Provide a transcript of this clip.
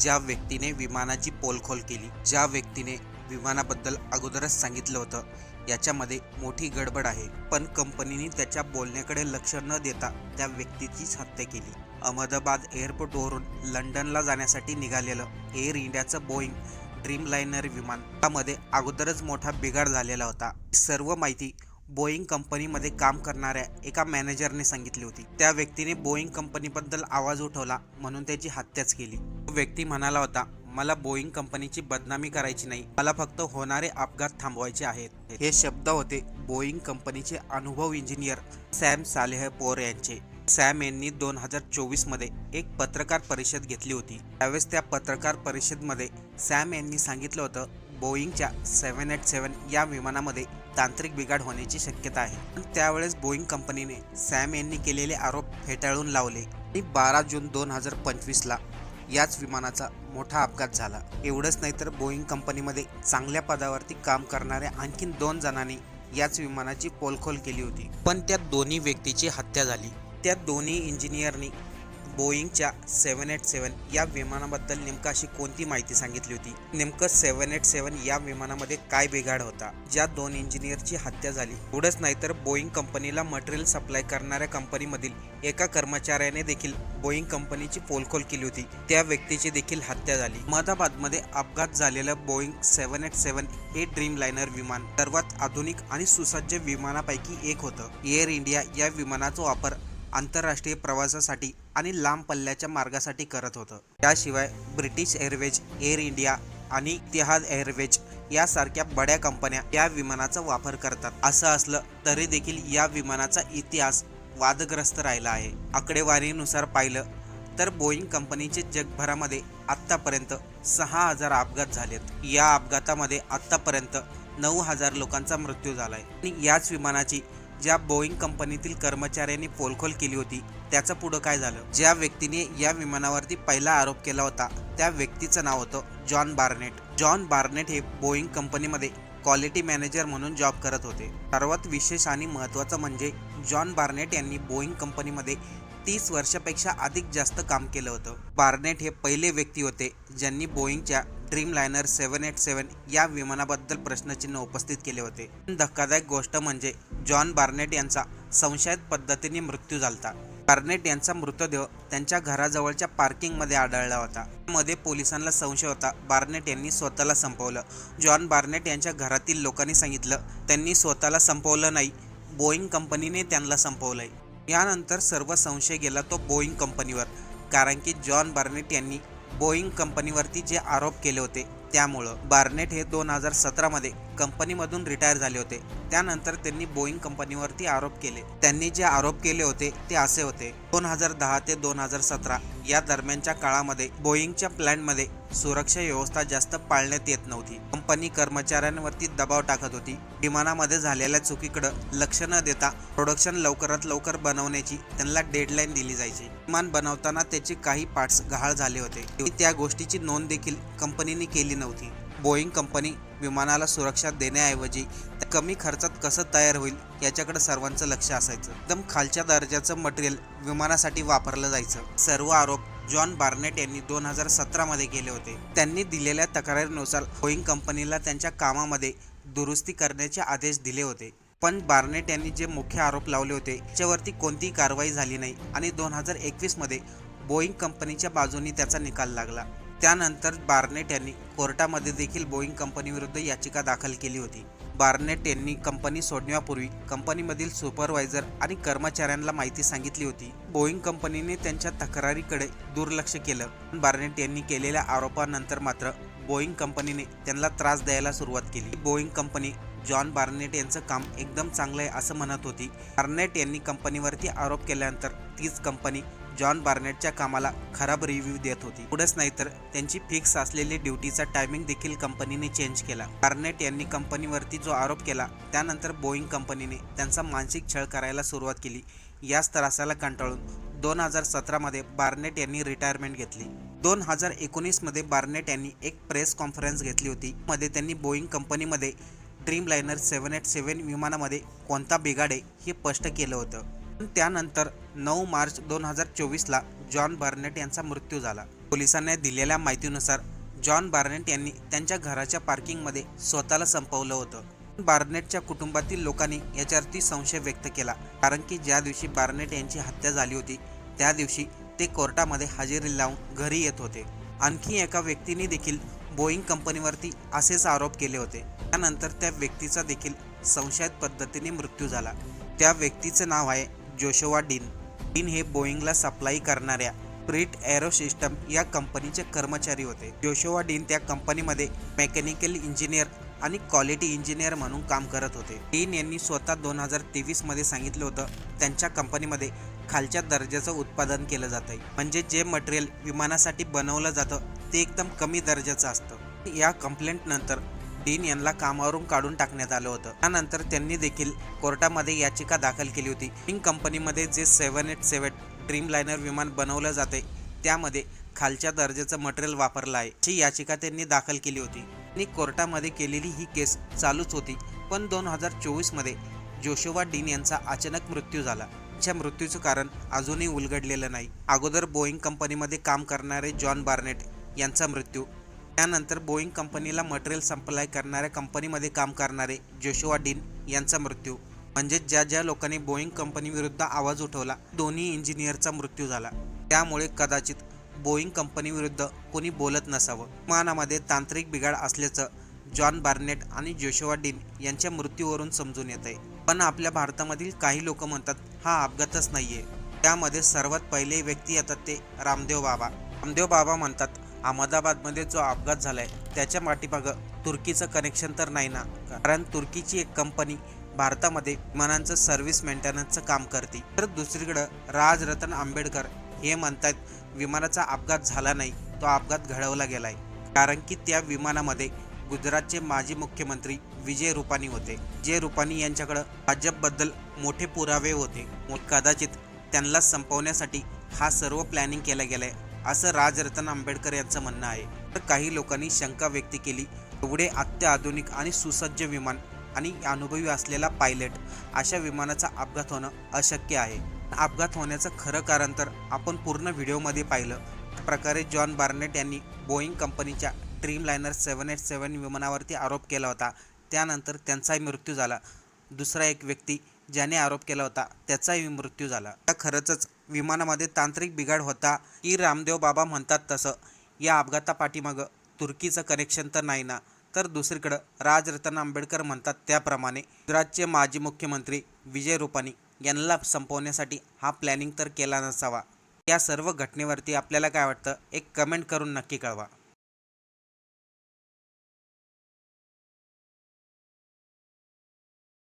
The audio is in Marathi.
ज्या व्यक्तीने विमानाची पोलखोल केली ज्या व्यक्तीने विमानाबद्दल अगोदरच सांगितलं होतं याच्यामध्ये मोठी गडबड आहे. पण कंपनीने त्याच्या बोलण्याकडे लक्ष न देता त्या व्यक्तीचीच हत्या केली. अहमदाबाद एअरपोर्टवरून लंडनला जाण्यासाठी निघालेलं एअर इंडियाचं बोईंग ड्रीम लायनर विमान त्यामध्ये अगोदरच मोठा बिघाड झालेला होता. सर्व माहिती बोईंग कंपनीमध्ये काम करणाऱ्या एका मॅनेजरने सांगितली होती. त्या व्यक्तीने बोईंग कंपनीबद्दल आवाज उठवला म्हणून त्याची हत्याच केली. व्यक्ती म्हणाला होता मला बोईंग कंपनीची बदनामी करायची नाही मला फक्त होणारे अपघात थांबवायचे आहेत. हे शब्द होते बोईंग कंपनीचे अनुभव इंजिनियर सॅम सालेह पोर यांचे. सॅम यांनी दोन हजार चोवीसमध्ये एक पत्रकार परिषद घेतली होती. त्यावेळेस त्या पत्रकार परिषदमध्ये सॅम यांनी सांगितलं होतं बोईंगच्या सेव्हन एट सेव्हन या विमानामध्ये तांत्रिक बिघाड होण्याची शक्यता आहे. पण त्यावेळेस बोईंग कंपनीने सॅम यांनी केलेले आरोप फेटाळून लावले. आणि बारा जून दोन हजार पंचवीसला याच विमानाचा मोठा अपघात झाला. एवढंच नाही तर बोईंग कंपनीमध्ये चांगल्या पदावरती काम करणाऱ्या आणखीन दोन जणांनी याच विमानाची पोलखोल केली होती. पण त्या दोन्ही व्यक्तीची हत्या झाली. त्या दोन्ही इंजिनियरनी बोईंगच्या सेवन एट सेवन या विमानाबद्दल नेमकं अशी कोणती माहिती सांगितली होती? नेमकं सेवन एट सेवन या विमानामध्ये काय बिघाड होता? ज्या दोन इंजिनियरची हत्या झाली. एवढंच नाही तर बोईंग कंपनीला मटेरियल सप्लाय करणाऱ्या कंपनीमधील एका कर्मचाऱ्याने देखील बोईंग कंपनीची पोलखोल केली होती. त्या व्यक्तीची देखील हत्या झाली. अहमदाबादमध्ये अपघात झालेलं बोईंग सेवन एट सेवन हे ड्रीम लायनर विमान सर्वात आधुनिक आणि सुसज्ज विमानापैकी एक होतं. एअर इंडिया या विमानाचा वापर आंतरराष्ट्रीय प्रवासासाठी आणि लांब पल्ल्याच्या मार्गासाठी करत होतं. त्याशिवाय ब्रिटिश एअरवेज एअर इंडिया आणि इतिहाद एअरवेज यासारख्या बड्या कंपन्या या विमानाचा वापर करतात. असं असलं तरी देखील या विमानाचा इतिहास वादग्रस्त राहिला आहे. आकडेवारीनुसार पाहिलं तर बोईंग कंपनीचे जगभरामध्ये आत्तापर्यंत सहा हजार अपघात झालेत. या अपघातामध्ये आत्तापर्यंत नऊ हजार लोकांचा मृत्यू झाला आहे आणि याच विमानाची ज्या बोईंग कंपनीतील कर्मचाऱ्यांनी पोलखोल केली होती त्याचं पुढं काय झालं? ज्या व्यक्तीने या विमानावरती पहिला आरोप केला होता त्या व्यक्तीचं नाव होतं जॉन बार्नेट. जॉन बार्नेट हे बोईंग कंपनीमध्ये क्वालिटी मॅनेजर म्हणून जॉब करत होते. सर्वात विशेष आणि महत्त्वाचं म्हणजे जॉन बार्नेट यांनी बोईंग कंपनीमध्ये तीस वर्षापेक्षा अधिक जास्त काम केलं होतं. बार्नेट हे पहिले व्यक्ती होते ज्यांनी बोईंगच्या Dreamliner seven eight seven या विमानाबद्दल प्रश्नचिन्ह उपस्थित केले होते. धक्कादायक गोष्ट म्हणजे जॉन बार्नेट यांचा संशयित पद्धतीने मृत्यू झाला बार्नेट यांचा मृतदेह त्यांच्या घराजवळच्या पार्किंगमध्ये आढळला होता. मध्ये पोलिसांना संशय होता. बार्नेट यांनी स्वतःला संपवलं. जॉन बार्नेट यांच्या घरातील लोकांनी सांगितलं त्यांनी स्वतःला संपवलं नाही. बोईंग कंपनीने त्यांना संपवलंय. यानंतर सर्व संशय गेला तो बोईंग कंपनीवर कारण की जॉन बार्नेट यांनी बोईंग कंपनीवरती जे आरोप केले होते त्यामुळं बार्नेट हे दोन हजार सतरामध्ये कंपनीमधून रिटायर झाले होते. त्यानंतर त्यांनी बोईंग कंपनीवरती आरोप केले. त्यांनी जे आरोप केले होते ते असे होते. दोन हजार दहा ते दोन हजार सतरा या दरम्यानच्या काळामध्ये बोईंगच्या प्लॅनमध्ये सुरक्षा व्यवस्था जास्त पाळण्यात येत नव्हती. कंपनी कर्मचाऱ्यांवरती दबाव टाकत होती. विमानामध्ये झालेल्या चुकीकडं लक्ष न देता प्रोडक्शन लवकरात लवकर बनवण्याची त्यांना डेडलाईन दिली जायची. विमान बनवताना त्याचे काही पार्ट्स गहाळ झाले होते. त्या गोष्टीची नोंद देखील कंपनीने केली नव्हती. बोईंग कंपनी विमानाला सुरक्षा देण्याऐवजी कमी खर्चात कसं तयार होईल याच्याकडे सर्वांचं लक्ष असायचं. एकदम खालच्या दर्जाचं मटेरियल विमानासाठी वापरलं जायचं. सर्व आरोप जॉन बार्नेट यांनी दोन हजार सतरामध्ये केले होते. त्यांनी दिलेल्या तक्रारीनुसार बोईंग कंपनीला त्यांच्या कामामध्ये दुरुस्ती करण्याचे आदेश दिले होते. पण बार्नेट यांनी जे मुख्य आरोप लावले होते त्याच्यावरती कोणतीही कारवाई झाली नाही आणि दोन हजार एकवीसमध्ये बोईंग कंपनीच्या बाजूनी त्याचा निकाल लागला. त्यानंतर बार्नेट यांनी कोर्टामध्ये देखील बोईंग कंपनीविरुद्ध याचिका दाखल केली होती. बार्नेट यांनी कंपनी सोडण्यापूर्वी कंपनीमधील सुपरवायझर आणि कर्मचाऱ्यांना माहिती सांगितली होती. बोईंग कंपनीने त्यांच्या तक्रारीकडे दुर्लक्ष केलं. बार्नेट यांनी केलेल्या आरोपानंतर मात्र बोईंग कंपनीने त्यांना त्रास द्यायला सुरुवात केली. बोईंग कंपनी जॉन बार्नेट यांचं काम एकदम चांगलं आहे असं म्हणत होती. बार्नेट यांनी कंपनीवरती आरोप केल्यानंतर तीच कंपनी जॉन बार्नेटच्या कामाला खराब रिव्ह्यू देत होती. पुढेच नाही तर त्यांची फिक्स असलेली ड्युटीचा टायमिंग देखील कंपनीने चेंज केला. बार्नेट यांनी कंपनीवरती जो आरोप केला त्यानंतर बोईंग कंपनीने त्यांचा मानसिक छळ करायला सुरुवात केली. याच त्रासाला कंटाळून दोन हजार सतरामध्ये बार्नेट यांनी रिटायरमेंट घेतली. दोन हजार एकोणीसमध्ये बार्नेट यांनी एक प्रेस कॉन्फरन्स घेतली होती. मध्ये त्यांनी बोईंग कंपनीमध्ये Dreamliner seven eight seven विमानामध्ये कोणता बिघाड आहे हे स्पष्ट केलं होतं. त्यानंतर नऊ मार्च दोन हजार चोवीसला जॉन बार्नेट यांचा मृत्यू झाला. पोलिसांनी दिलेल्या माहितीनुसार जॉन बार्नेट यांनी त्यांच्या घराच्या पार्किंगमध्ये स्वतःला संपवलं होतं. बार्नेटच्या कुटुंबातील लोकांनी याच्यावरती संशय व्यक्त केला कारण की ज्या दिवशी बार्नेट यांची हत्या झाली होती त्या दिवशी ते कोर्टामध्ये हजेरी लावून घरी येत होते. आणखी एका व्यक्तीने देखील बोईंग कंपनीवरती असेच आरोप केले होते. त्यानंतर त्या व्यक्तीचा देखील संशयात पद्धतीने मृत्यू झाला. त्या व्यक्तीचं नाव आहे जोशोवा डीन. डीन हे बोईंगला सप्लाय करणाऱ्या प्रिट एरो सिस्टम या कंपनीचे कर्मचारी होते. जोशोवा डीन त्या कंपनीमध्ये मेकॅनिकल इंजिनियर आणि क्वालिटी इंजिनियर म्हणून काम करत होते. डीन यांनी स्वतः दोन हजार तेवीसमध्ये सांगितलं होतं त्यांच्या कंपनीमध्ये खालच्या दर्जाचं उत्पादन केलं जातं आहे म्हणजे जे मटेरियल विमानासाठी बनवलं जातं ते एकदम कमी दर्जाचं असतं. या कंप्लेंट नंतर डीन यांना कामावरून काढून टाकण्यात आलं होतं. त्यानंतर त्यांनी देखील कोर्टामध्ये याचिका दाखल केली होती. किंग कंपनीमध्ये जे सेवन एट सेवन ड्रीमलायनर विमान बनवलं जाते त्यामध्ये खालच्या दर्जाचं मटेरियल वापरलं आहे. ही याचिका त्यांनी दाखल केली होती. आणि कोर्टामध्ये केलेली ही केस चालूच होती. पण दोन हजार चोवीसमध्ये जोशोवा डीन यांचा अचानक मृत्यू झाला. त्यांच्या मृत्यूचं कारण अजूनही उलगडलेलं नाही. अगोदर बोईंग कंपनीमध्ये काम करणारे जॉन बार्नेट यांचा मृत्यू त्यानंतर बोईंग कंपनीला मटेरियल सप्लाय करणाऱ्या कंपनीमध्ये काम करणारे जोशुआ डीन यांचा मृत्यू. म्हणजेच ज्या ज्या लोकांनी बोईंग कंपनीविरुद्ध आवाज उठवला दोन्ही इंजिनियरचा मृत्यू झाला. त्यामुळे कदाचित बोईंग कंपनीविरुद्ध कोणी बोलत नसावं. विमानामध्ये तांत्रिक बिघाड असल्याचं जॉन बार्नेट आणि जोशुआ डीन यांच्या मृत्यूवरून समजून येत आहे पण आपल्या भारतामधील काही लोक म्हणतात हा अपघातच नाहीये. त्यामध्ये सर्वात पहिले व्यक्ती येतात ते रामदेव बाबा. रामदेव बाबा म्हणतात अहमदाबादमध्ये जो अपघात झालाय त्याच्या पाठीमागं तुर्कीचं कनेक्शन तर नाही ना? कारण तुर्कीची एक कंपनी भारतामध्ये विमानांचं सर्व्हिस मेंटेनन्सचं काम करते. तर दुसरीकडं राजरतन आंबेडकर हे म्हणतात विमानाचा अपघात झाला नाही तो अपघात घडवला गेलाय. कारण की त्या विमानामध्ये गुजरातचे माजी मुख्यमंत्री विजय रुपानी होते. जे रुपानी यांच्याकडं भाजपबद्दल मोठे पुरावे होते. कदाचित त्यांना संपवण्यासाठी हा सर्व प्लॅनिंग केला गेलाय. असं राजरतन आंबेडकर यांचं म्हणणं आहे. तर काही लोकांनी शंका व्यक्त केली. एवढे अत्याधुनिक आणि सुसज्ज विमान आणि अनुभवी असलेला पायलट अशा विमानाचा अपघात होणं अशक्य आहे. अपघात होण्याचं खरं कारण तर आपण पूर्ण व्हिडिओमध्ये पाहिलं. प्रकारे जॉन बार्नेट यांनी बोईंग कंपनीच्या ड्रीमलायनर सेवन एट सेवन विमानावरती आरोप केला होता. त्यानंतर त्यांचाही मृत्यू झाला. दुसरा एक व्यक्ती ज्याने आरोप केला होता त्याचाही मृत्यू झाला. खरंच विमानामध्ये तांत्रिक बिघाड होता की रामदेव बाबा म्हणतात तसं. या अपघातापाठीमागं तुर्कीचं कनेक्शन तर नाही ना तर दुसरीकडं राजरतन आंबेडकर म्हणतात त्याप्रमाणे. गुजरातचे माजी मुख्यमंत्री विजय रुपानी यांना संपवण्यासाठी हा प्लॅनिंग तर केला नसावा. या सर्व घटनेवरती आपल्याला काय वाटतं एक कमेंट करून नक्की कळवा.